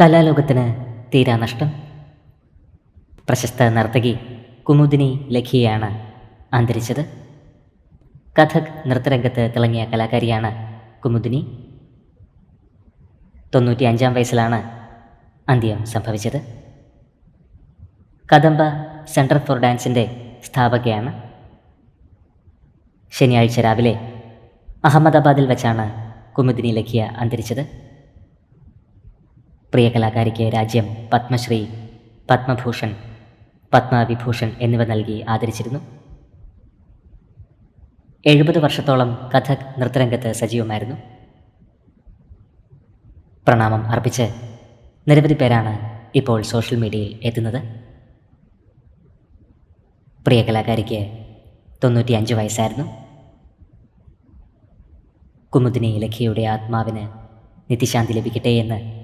കലാലോകത്തിന് തീരാ നഷ്ടം. പ്രശസ്ത നർത്തകി കുമുദിനി ലഖിയാണ് അന്തരിച്ചത്. കഥക് നൃത്തരംഗത്ത് തിളങ്ങിയ കലാകാരിയാണ് കുമുദിനി. തൊണ്ണൂറ്റി അഞ്ചാം വയസ്സിലാണ് അന്ത്യം സംഭവിച്ചത്. കദംബ സെന്റർ ഫോർ ഡാൻസിന്റെ സ്ഥാപകയാണ്. ശനിയാഴ്ച രാവിലെ അഹമ്മദാബാദിൽ വെച്ചാണ് കുമുദിനി ലഖിയ അന്തരിച്ചത്. പ്രിയ കലാകാരിക്ക് രാജ്യം പത്മശ്രീ പത്മഭൂഷൺ പത്മവിഭൂഷൺ എന്നിവ നൽകി ആദരിച്ചിരുന്നു. എഴുപത് വർഷത്തോളം കഥക് നൃത്തരംഗത്ത് സജീവമായിരുന്നു. പ്രണാമം അർപ്പിച്ച് നിരവധി പേരാണ് ഇപ്പോൾ സോഷ്യൽ മീഡിയയിൽ എത്തുന്നത്. പ്രിയ കലാകാരിക്ക് തൊണ്ണൂറ്റി അഞ്ച് വയസ്സായിരുന്നു. കുമുദിനി ലഖിയുടെ ആത്മാവിന് നിത്യശാന്തി ലഭിക്കട്ടെ എന്ന്